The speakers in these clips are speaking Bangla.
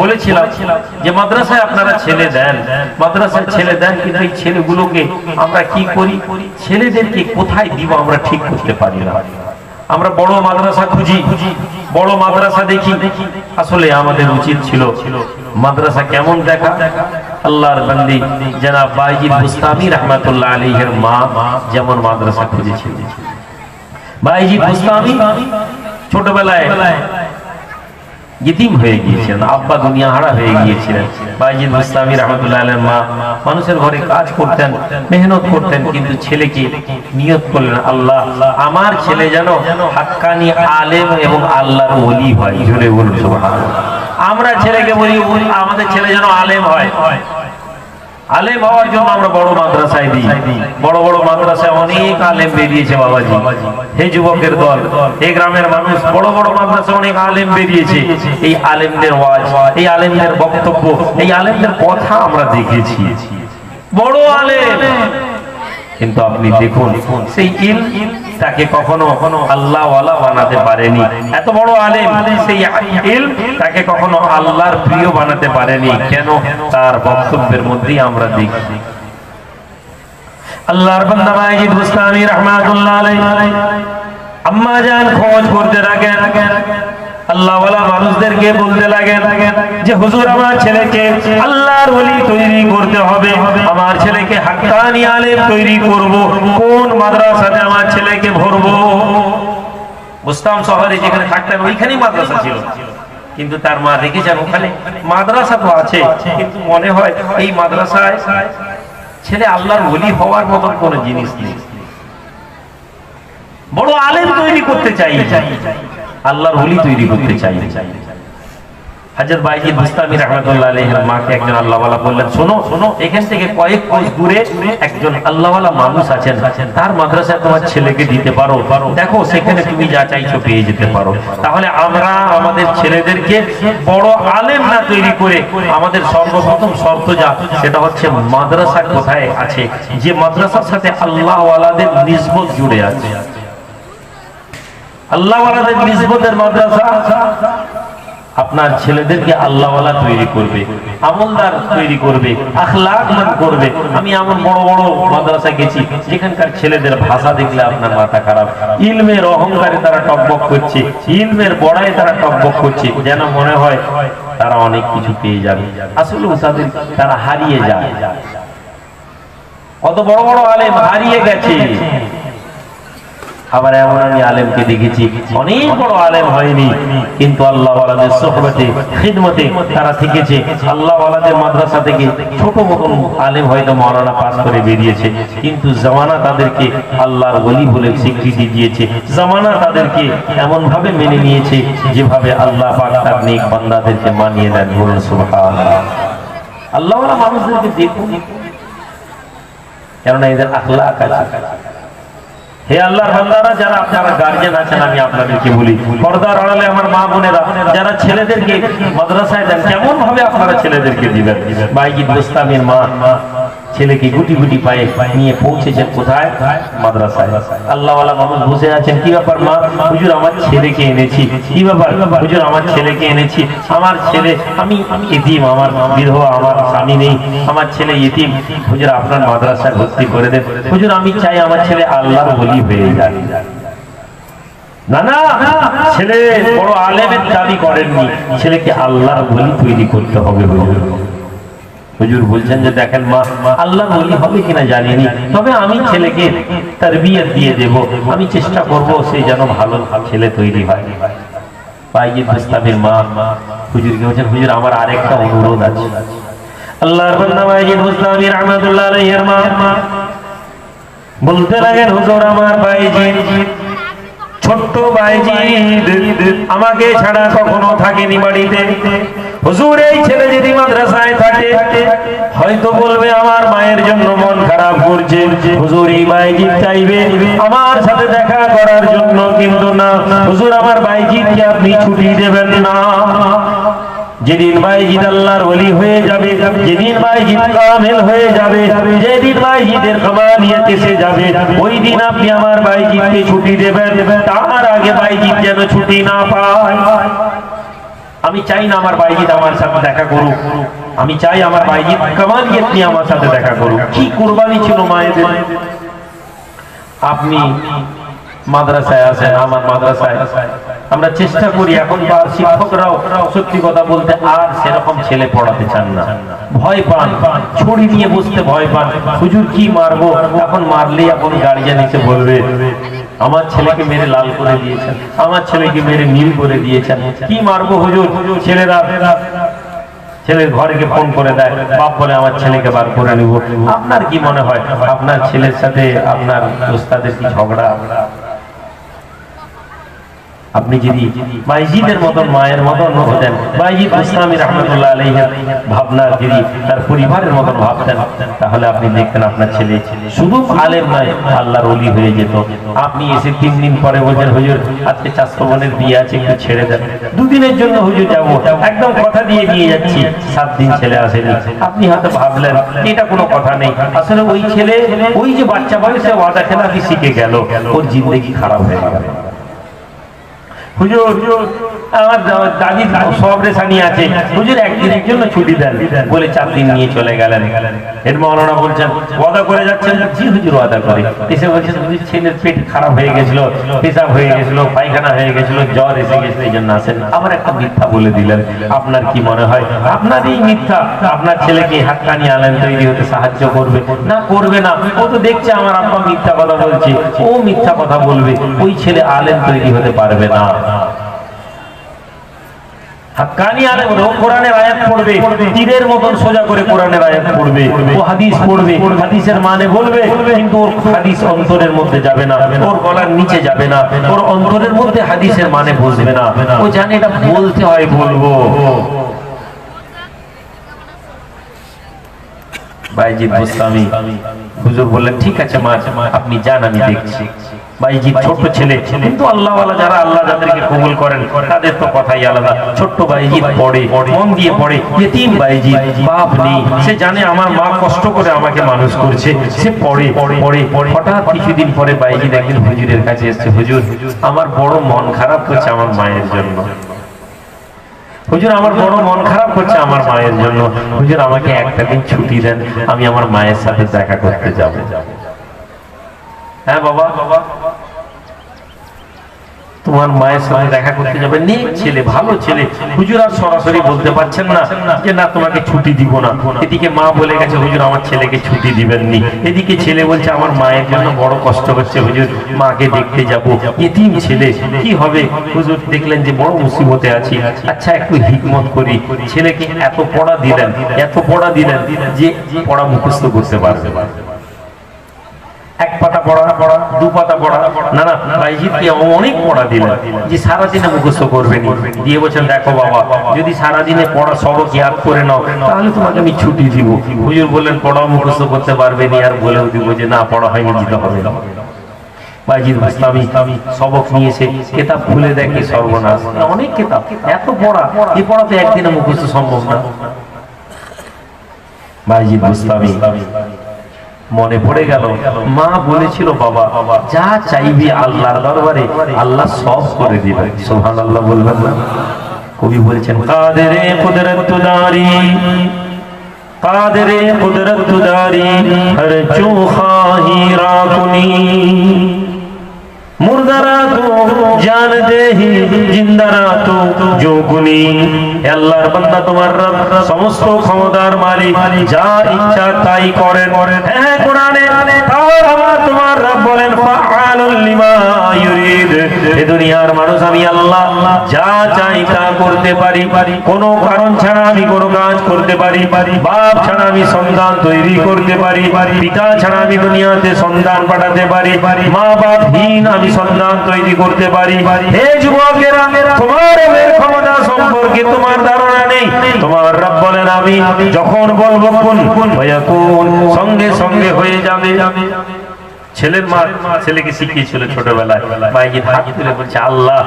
বলেছিলাম যে মাদ্রাসায় আপনারা ছেলে দেন, মাদ্রাসায় ছেলে দেন, কিন্তু এই ছেলেগুলোকে আমরা কি করি? ছেলেদেরকে কোথায় দিব আমরা ঠিক করতে পারি না। আমরা বড় মাদ্রাসা খুঁজি, বড় মাদ্রাসা দেখি। আসলে আমাদের উচিত ছিল মাদ্রাসা কেমন দেখা। আল্লাহর বান্দি জনাব বাইজিদ বুস্তামি রহমাতুল্লাহ আলাইহির মা যেমন মাদ্রাসা খুঁজেছিলেন। বাইজিদ বুস্তামি ছোটবেলায় আব্বা দুনিয়া হারা হয়ে গিয়েছিলেন। বাইজিদ ইসলামী রহমতুল্লাহ মা মানুষের ঘরে কাজ করতেন, মেহনত করতেন, কিন্তু ছেলেকে নিয়ত করলেন, আল্লাহ, আমার ছেলে যেন হাক্কানি আলেম এবং আল্লাহর ওলি হয়। আমরা ছেলেকে বলি, আমাদের ছেলে যেন আলেম হয়। আলেম হওয়ার জন্য আমরা বড় মাদ্রাসায় দিই। বড় বড় মাদ্রাসায় অনেক আলেম বেরিয়েছে বাবাজি। হে যুবকের দল এই গ্রামের মানুষ, বড় বড় মাদ্রাসায় অনেক আলেম বেরিয়েছে। এই আলেমদের ওয়াজ, এই আলেমদের বক্তব্য, এই আলেমদের কথা আমরা দেখেছি। বড় আলেম! কিন্তু আপনি দেখুন, সেই ইল তাকে কখনো কখনো আল্লাহ বানাতে পারেনি। এত বড় আলেম, সেই তাকে কখনো আল্লাহর প্রিয় বানাতে পারেনি। কেন? তার বক্তব্যের মধ্যেই আমরা দেখি। আল্লাহর আম্মা জান খোঁজ করতে রাখেন আল্লাহ ওয়ালা মানুষদেরকে বলতে যে, হুজুর, আমার ছেলেকে আল্লাহর ওলি তৈরি করতে হবে। আমার ছেলেকে হাক্কানি আলেম তৈরি করব। কোন মাদ্রাসাতে আমার ছেলেকে বুস্তাম শহরে যেখানে থাকতেন, ওইখানেই মাদ্রাসা ছিল। কিন্তু তার মা রেখেছেন ওখানে। মাদ্রাসা তো আছে, কিন্তু মনে হয় এই মাদ্রাসায় ছেলে আল্লাহর ওলি হওয়ার মতন কোনো জিনিস নেই। বড় আলেম তৈরি করতে চাই। আল্লাহর ওলি তৈরি করতে চাই। হাজর মুস্তামি রহমতুল্লাহ মাকে একজন আল্লাহওয়ালা বললেন, শোনো শোনো, এখান থেকে কয়েক কোষ দূরে একজন আল্লাহওয়ালা মানুষ আছেন। তার মাদ্রাসায় তোমার ছেলেকে দিতে পারো। দেখো, সেখানে তুমি যা চাইছো পেয়ে যেতে পারো। তাহলে আমরা আমাদের ছেলেদেরকে বড় আলেম না তৈরি করে আমাদের সর্বপ্রথম শর্ত যা, সেটা হচ্ছে মাদ্রাসা কোথায় আছে? যে মাদ্রাসার সাথে আল্লাহওয়ালাদের নিসবত জুড়ে আছে। আল্লাহওয়ালাদের নিসবতের মাদ্রাসা। আপনার ছেলেদেরকে আল্লাহওয়ালা তৈরি করবে, আমলদার তৈরি করবে আখলাকমান করবে। আমি এমন বড় বড় মাদ্রাসা গেছি, যেখানকার ছেলেদের ভাষা দেখলে আপনার মাথা খারাপ। ইলমের অহংকারে তারা টকবক করছে, ইলমের বড়াই তারা টকবক করছে। যেন মনে হয় তারা অনেক কিছু পেয়ে যাবে। আসলে তাদের তারা হারিয়ে যায়। কত বড় বড় আলেম হারিয়ে গেছে। আবার এমন আমি আলেমকে দেখেছি। অনেক বড় আলেম হয়নি। কিন্তু আল্লাহ ওয়ালাদের সোহবতে, খিদমতে তারা থেকেছে। আল্লাহ ওয়ালাদের মাদ্রাসা থেকে ছোট মতন আলেম হয়তো মৌলানা পাস করে বেরিয়েছে। কিন্তু জামানা তাদেরকে আল্লাহর ওলি বলে স্বীকৃতি দিয়েছে। জামানা তাদেরকে এমন ভাবে মেনে নিয়েছে যেভাবে আল্লাহ পাক তার নেক বান্দাদেরকে মানিয়ে দেন। বলুন সুবহানাল্লাহ। আল্লাহ মানুষদেরকে দেখুন। কেননা এদের আখলাক আছে। হে আল্লাহর বান্দারা, যারা আপনারা গার্জেন আছেন, আমি আপনাদেরকে বলি, পর্দার আড়ালে আমার মা বোনেরা, যারা ছেলেদেরকে মাদ্রাসায় দেন কেমন ভাবে আপনারা ছেলেদেরকে দিবেন? বাইজিদ বুস্তামের মা ছেলেকে গুটি গুটি পায়ে নিয়ে পৌঁছেছেন কোথায়? মাদ্রাসায়। আল্লাহওয়ালা মানুষ বসে আছেন, কি ব্যাপার মা? হুজুর, আমার ছেলেকে এনেছি। কি ব্যাপার? হুজুর, আমার ছেলেকে এনেছি। আমার ছেলে, আমি এতিম, আমার বিধবা, আমার স্বামী নেই। আমার ছেলে এতিম। হুজুর, আপনার মাদ্রাসায় ভর্তি করে দেন। হুজুর, আমি চাই আমার ছেলে আল্লাহর বলি হয়ে যায় ছেলে বড় আলেমের দাবি করেননি। ছেলেকে আল্লাহর বলি তৈরি করতে হবে হুজুর বলছেন যে দেখেন মা আল্লাহ বলি হবে কিনা জানিনি। তবে আমি ছেলেকে তার দিয়ে দেব। আমি চেষ্টা করব সে যেন ভালো ছেলে তৈরি হয়। মা বলছেন, হুজুর, আমার আরেকটা অনুরোধ আছে। আল্লাহর বান্দা আলাইহির মা, বলতে লাগেন, হুজুর, আমার ছোট্ট বাইজিদ আমাকে ছাড়া কখনো থাকেনি বাড়িতে। হুজুর, এই ছেলে যদি মাদ্রাসায় থাকে, হয়তো বলবে আমার মায়ের জন্য মন খারাপ করছে। হুজুর, এই বাইজিদ চাইবে। আমার সাথে দেখা করার জন্য কিন্তু না। হুজুর, আমার বাইজিদকে আপনি ছুটি দেবেন না। যেদিন বাইজিদ আল্লাহর ওলি হয়ে যাবে, যেদিন বাইজিদ কামেল হয়ে যাবে, যেদিন বাইজিদের কামালিয়াত এসে যাবে, ওই দিন আপনি আমার বাইজিদকে ছুটি দেবেন। তার আগে বাইজিদ যেন ছুটি না পায়। আমি চাই না আমার বাইজিৎ আমার সাথে দেখা করুক। আমি চাই আমার বাইজিৎ কামালিয়ত নিয়ে আমার সাথে দেখা করুক। কি কোরবানি ছিল মায়েদের? আপনি মাদ্রাসায় আছেন, আমার মাদ্রাসায়। আমরা চেষ্টা করি, এখন এখনকার শিক্ষকরাও সত্যি কথা বলতে আর সেরকম ছেলে পড়াতে চান না। ভয় পান ছড়ি নিয়ে বসতে ভয় পান। হুজুর কি মারবো? এখন মারলেই এখন গার্জিয়ান এসে বলবে আমার ছেলেকে মেরে লাল করে দিয়েছেন, আমার ছেলেকে মেরে নীল করে দিয়েছেন। কি মারবো হুজুর? ছেলেরা ছেলের ঘরেকে ফোন করে দেয়, বাপ বলে, আমার ছেলেকে বার করে নিব। আপনার কি মনে হয়? আপনার ছেলের সাথে আপনার ওস্তাদের কি ঝগড়া? আপনি যদি বাইজিদের মতন মায়ের মতন হতেন বাইজিদ ইসলামী রহমতুল্লাহ আলাইহের ভাবনা যদি তার পরিবারের মতন ভাবতেন, তাহলে আপনি দেখতেন আপনার ছেলে শুধু আলেম নয়, আল্লাহর অলি হয়ে যেত। আপনি এসে তিন দিন পরে বলছেন হুজুর, আজকে চাষতো বোনের বিয়ে আছে, একটু ছেড়ে দেন। দুদিনের জন্য, হুজুর, যাব। একদম কথা দিয়ে নিয়ে যাচ্ছি। সাত দিন ছেলে আসেনি। আপনি হয়তো ভাবলেন, এটা কোনো কথা নেই। আসলে ওই ছেলে, ওই যে বাচ্চা বয়সে ওয়াদা খেলাপি শিখে গেল, ওর জিন্দগি খারাপ হয়ে গেল। হুজুর আমার দা- দাদির সব রেশানি আছে। হুজুর একদিনের জন্য ছুটি দেন। বলে চার দিন নিয়ে চলে গেলেন। এর বলছেন, ওয়াদা করে যাচ্ছেন? জি, হুজুর, ওয়াদা করে। এসে বলছেন, হুজুর, ছেলের পেট খারাপ হয়ে গেছিল, পেশাব হয়ে গেছিল, পায়খানা হয়ে গেছিল, জ্বর এসে গেছিল এই জন্য আসেন। একটা মিথ্যা বলে দিলেন। আপনার কি মনে হয়? আপনার এই মিথ্যা। আপনার ছেলেকে হাক্কানি আলেন তৈরি হতে সাহায্য করবে? না করবে না। ও তো দেখছে আমার আব্বা মিথ্যা কথা বলছে। ও মিথ্যা কথা বলবে। ওই ছেলে আলেম তৈরি হতে পারবে না। সোজা করে হাদিসের মানে মানে না। ও জানে এটা বলতে হয়, বলব। বললেন, ঠিক আছে মা, আপনি যান, আমি দেখছি। কিছুদিন পরে হুজুরের কাছে এসছে, হুজুর, আমার বড় মন খারাপ আমার মায়ের জন্য। হুজুর, আমার বড় মন খারাপ আমার মায়ের জন্য। হুজুর, আমাকে একটা দিন ছুটি দেন, আমি আমার মায়ের সাথে দেখা করতে যাব। হ্যাঁ বাবা? তোমার মায়ের সাথে দেখা করতে যাবে। নেক ছেলে, ভালো ছেলে। হুজুর আর সরাসরি বলতে পারছেন না যে, না, তোমাকে ছুটি দিব না। এদিকে মা বলে গেছে, হুজুর, আমার ছেলেকে ছুটি দিবেন নি এদিকে ছেলে বলছে, আমার মায়ের জন্য বড় কষ্ট হচ্ছে, হুজুর। মাকে দেখতে যাব। এতিম ছেলে, কি হবে? হুজুর দেখলেন যে, বড় মুসিবতে আছি। আচ্ছা একটু হিকমত করি। ছেলেকে এত পড়া দিলেন, এত পড়া দিলেন যে, পড়া মুখস্থ করতে পারবে এক পাতা পড়া পড়া, দু পাতা পড়া। না না বাইজিৎকে অনেক পড়া দিলেন। যে সারাদিনে মুখস্থ করবে নি দিয়ে বলছেন, দেখো বাবা, যদি সারাদিনে পড়া সবক ইয়াদ করে নাও, তাহলে তোমাকে আমি ছুটি দিব। হুজুর বললেন, পড়াও মুখস্থ করতে পারবে নি, আর বলেও দিব যে, না, পড়া হয়নি দিতে হবে না। বাইজিদ সবক নিয়েছে কেতাব খুলে দেখে, সর্বনাশ। অনেক কেতাব। এত পড়া এই পড়া তো একদিনে মুখস্থ সম্ভব না। বাইজিদ ইসলামী মনে পড়ে গেল, মা বলেছিল, বাবা, যা চাইবি আল্লাহর দরবারে, আল্লাহ সব করে দিবে সোহান আল্লাহ বলবেন না কবি বলছেন, কাদেরে কুদরত তুদারি কাদেরে হর মুর্দারা তো জান দেহি, জিন্দারা তো যোগুনি। আল্লাহর বান্দা তোমার রব, সমস্ত ক্ষমতার মালিক, যা ইচ্ছা তাই করেন। হ্যাঁ কোরআনে তোমার রব বলেন এ দুনিয়ার মানুষ, আমি আল্লাহ যা চাই তা করতে পারি। কোনো কারণ ছাড়া আমি কোনো কাজ করতে পারি। বাপ ছাড়া আমি সন্তান তৈরি করতে পারি। পিতা ছাড়া আমি দুনিয়াতে সন্তান পাঠাতে পারি। মা বাপ হীন আমি সন্তান তৈরি করতে পারি। হে যুবকেরা, তোমার ক্ষমতা সম্পর্কে তোমার ধারণা নেই। তোমার রব বলেন, আমি যখন বলব কোন কোন সঙ্গে সঙ্গে হয়ে যাবে। ছেলের মা ছেলেকে শিখিয়েছিল ছোটবেলায় মাইকে হাত তুলে বলছে, আল্লাহ,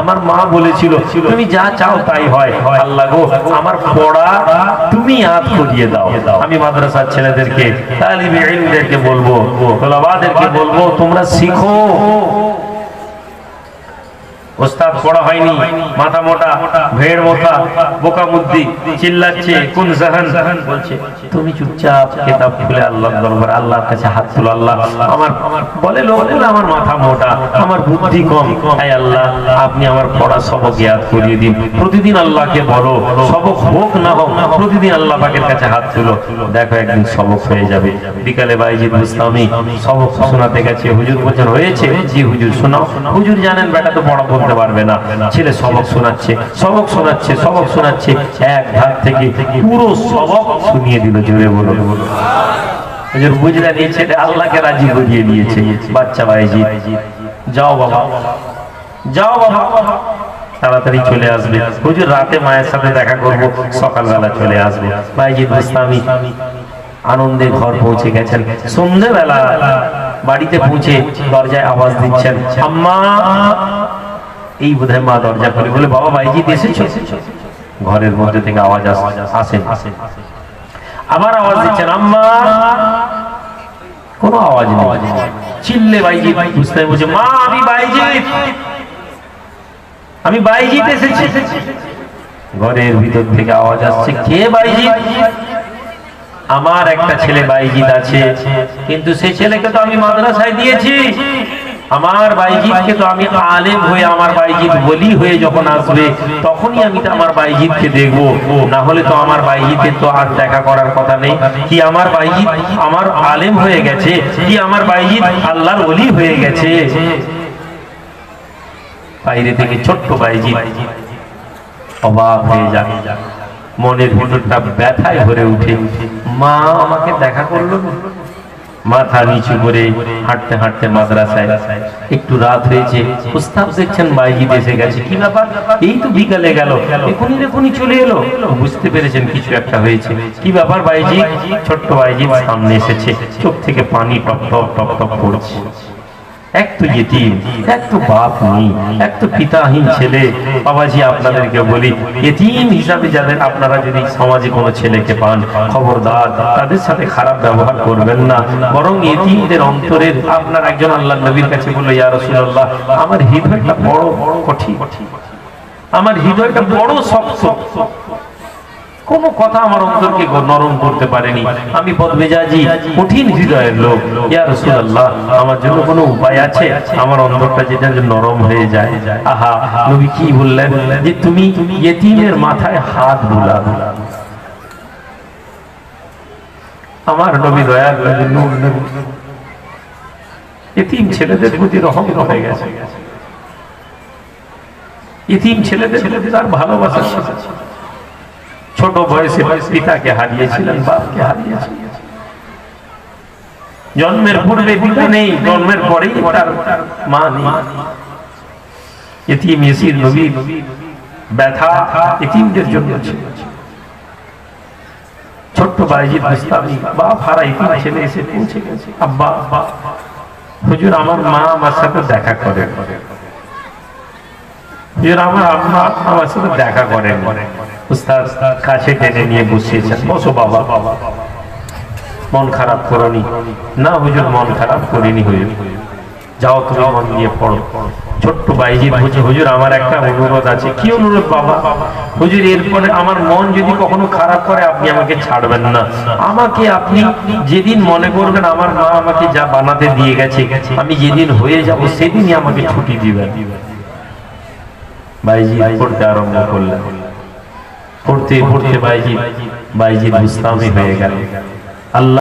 আমার মা বলেছিল, তুমি যা চাও তাই হয়। আল্লাহ গো, আমার পড়া তুমি আত করিয়ে দাও। আমি মাদ্রাসার ছেলেদেরকে, তালিবে বলব বলব, তোমরা শিখো। ওস্তাদ পড়া হয়নি, মাথা মোটা, ভেড় মোটা, বোকা মুদ্দি চিল্লাচ্ছে, কোন জাহান? বলছে, তুমি চুপচাপ কিতাব খুলে আল্লাহর দরবার, আল্লাহর কাছে হাত তুলো, আল্লাহ, আমার বলে লোক বলে আমার মাথা মোটা, আমার বুদ্ধি কম। তাই আল্লাহ, আপনি আমার পড়া সবক ইয়াদ করিয়ে দিন। প্রতিদিন আল্লাহকে বলো, সবক হোক না হোক, প্রতিদিন আল্লাহ পাকের কাছে হাত তুলো। দেখো একদিন সবক হয়ে যাবে। বিকালে বাইজিদ মুস্তামি সবক শোনাতে গেছে। হুজুর বলছেন, হয়েছে? জি হুজুর, শোনাও। হুজুর জানেন, বেটা তো পড়া বলতে পারবে না। ছেলে সবক শোনাচ্ছে সবক শোনাচ্ছে সবক শোনাচ্ছে। এক ধার থেকে পুরো সবক শুনিয়ে দিল, জোরে বলো। রাতে মায়ের দেখা চলে আসবে। আনন্দে ঘর পৌঁছে গেছেন। সন্ধ্যেবেলা বাড়িতে পৌঁছে দরজায় আওয়াজ দিচ্ছেন, আম্মা এই বোধহয় মা দরজা করে বলে, বাবা বাইজিদ এসেছ? ঘরের মধ্যে থেকে আওয়াজ আসে আসেন আবার আওয়াজ দিচ্ছেন, আম্মা! কোনো আওয়াজ নেই। চিল্লে বাইজিদ বুঝতে বলছে, মা, আমি বাইজিদ আমি বাইজিত এসেছি। ঘরের ভিতর থেকে আওয়াজ আসছে, কে বাইজিত আমার একটা ছেলে বাইজিত আছে, কিন্তু সে ছেলেকে তো আমি মাদ্রাসায় দিয়েছি। আমার বাইজিতকে তো আমি আলেম হয়ে আমার বাইজিত বলি হয়ে যখন আসবে, তখনই আমি তো আমার বাইজিতকে দেখব। না হলে তো আমার বাইজিতের তো আর দেখা করার কথা নেই। কি আমার বাইজিত আমার আলেম হয়ে গেছে? কি আমার বাইজিত আল্লাহর ওলি হয়ে গেছে? বাইরে থেকে ছোট্ট বাইজি অবাক হয়ে যায় মনের ভিতরটা ব্যথায় ভরে উঠে। মা আমাকে দেখা করল। মাথা নিচু করে হাঁটতে হাঁটতে মাদ্রাসায়। একটু রাত হয়েছে প্রস্তাব দেখছেন বাইজি দেশে গেছে। কি ব্যাপার? এই তো বিকালে গেল, এখনই এখনই চলে এলো। বুঝতে পেরেছেন কিছু একটা হয়েছে। কি ব্যাপার বাইজি ছোট্ট বাইজি সামনে এসেছে, চোখ থেকে পানি টপ টপ টপ টপ পড়ছে এক তো ইয়েতিম, এক তো বাপ নেই এক তো পিতাহীন ছেলে। বাবাজি, আপনাদেরকে বলি, ইয়েতিম হিসাবে যাদের আপনারা যদি সমাজে কোনো ছেলেকে পান, খবরদার, তাদের সাথে খারাপ ব্যবহার করবেন না। বরং ইয়েতিমদের অন্তরের আপনার একজন আল্লাহ নবীর কাছে বলল, ইয়া রাসূলুল্লাহ, আমার হৃদয়টা বড় বড় কঠিন। আমার হৃদয়টা বড় শক্ত। কোনো কথা আমার অন্তরকে নরম করতে পারেনি। আমি বদমেজাজি, কঠিন হৃদয়ের লোক। ইয়া রাসূলুল্লাহ, আমার জন্য কোনো উপায় আছে? আমার অন্তরটা যেটা নরম হয়ে যায়। আহা, নবী কি বললেন? যে তুমি ইয়েতিমের মাথায় হাত বুলাও আমার নবী দয়ার নূর নবী। ইতিম ছেলেদের প্রতি রহম হয়ে গেছে। ইতিম ছেলেদের তার ভালোবাসা ছোট বয়সে পিতাকে হারিয়েছিলেন, বাপকে হারিয়েছিলেন। জন্মের পূর্বে পিতা নেই, জন্মের পরেই তার মা নেই। এতিম নবী ব্যথা এতিমদের জন্য ছিল। ছোট্ট বাইজিদ মুস্তামি বাপ হারা ইতিম ছেলে এসে পৌঁছে গেছে। আব্বা, হুজুর, আমার মা আমার সাথে দেখা করে করে। হুজুর আমার আম্মা আমার সাথে দেখা করেন। কাছে টেনে নিয়ে বসিয়েছেন। বসো বাবা। বাবা মন খারাপ করনি। না হুজুর, মন খারাপ করিনি হুজুর। যাও তুমি মন দিয়ে পড়ো। ছোট্ট বাইজিদ বলছে, হুজুর, আমার একটা অনুরোধ আছে। কি অনুরোধ বাবা? হুজুর, এরপরে আমার মন যদি কখনো খারাপ করে, আপনি আমাকে ছাড়বেন না। আমাকে আপনি যেদিন মনে করবেন আমার মা আমাকে যা বানাতে দিয়ে গেছে, আমি যেদিন হয়ে যাব, সেদিনই আমাকে ছুটি দিবেন। বাইজি পড়তে আরম্ভ করলেন। পড়তে পড়তে বাইজি বাইজি ইসলামী হয়ে গেল। আল্লাহ